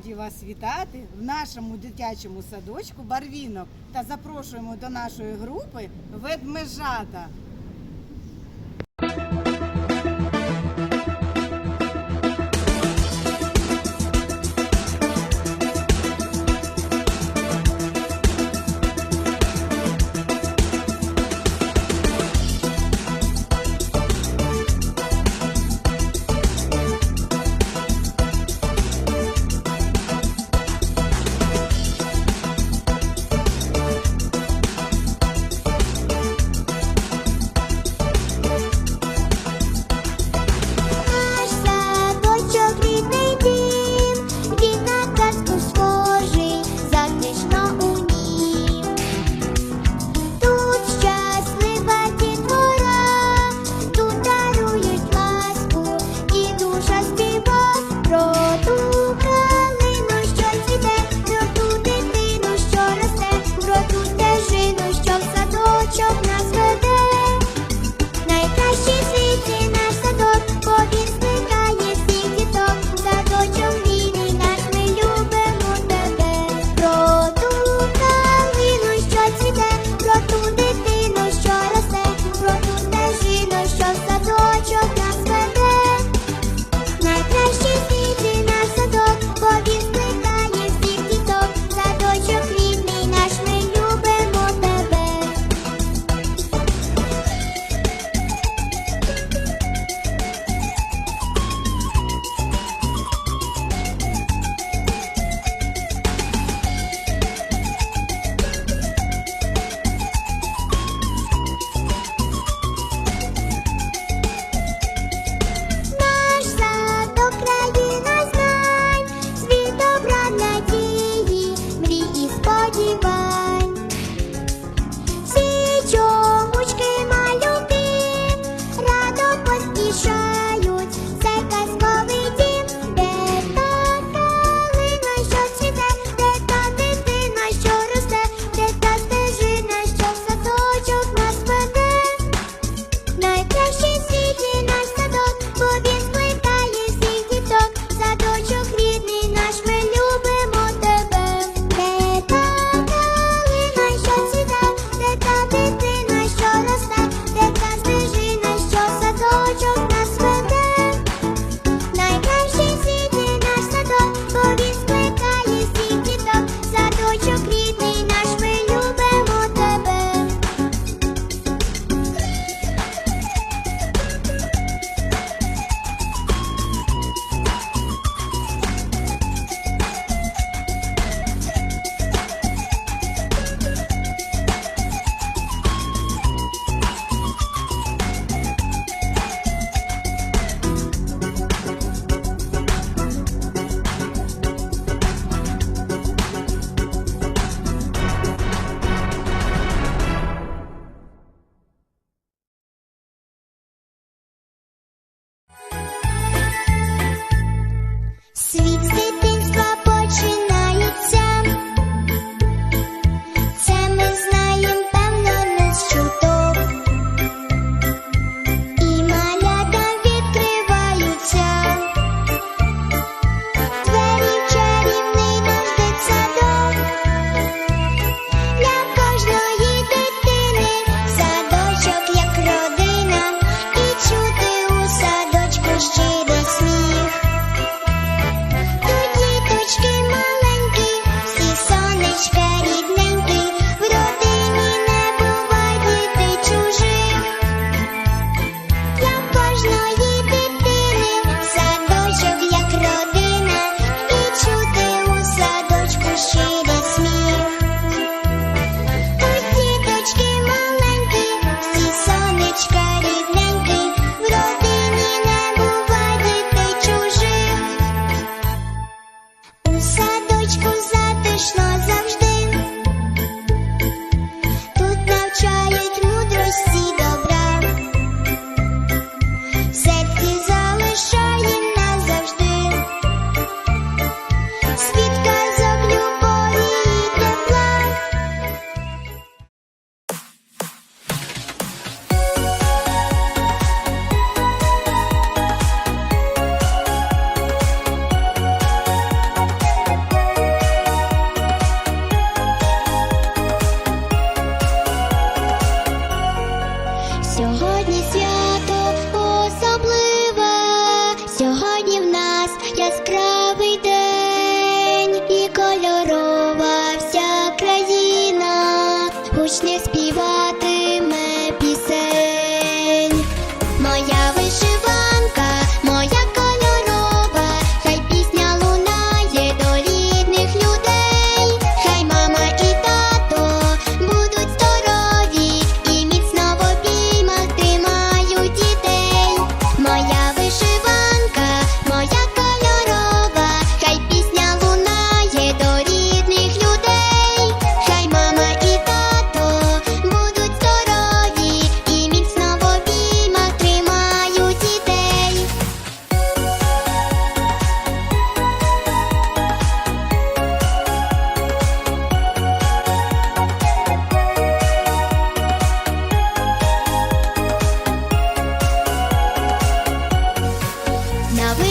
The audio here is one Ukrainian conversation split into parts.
раді вас вітати в нашому дитячому садочку Барвінок та запрошуємо до нашої групи ведмежата. shine.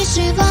时光。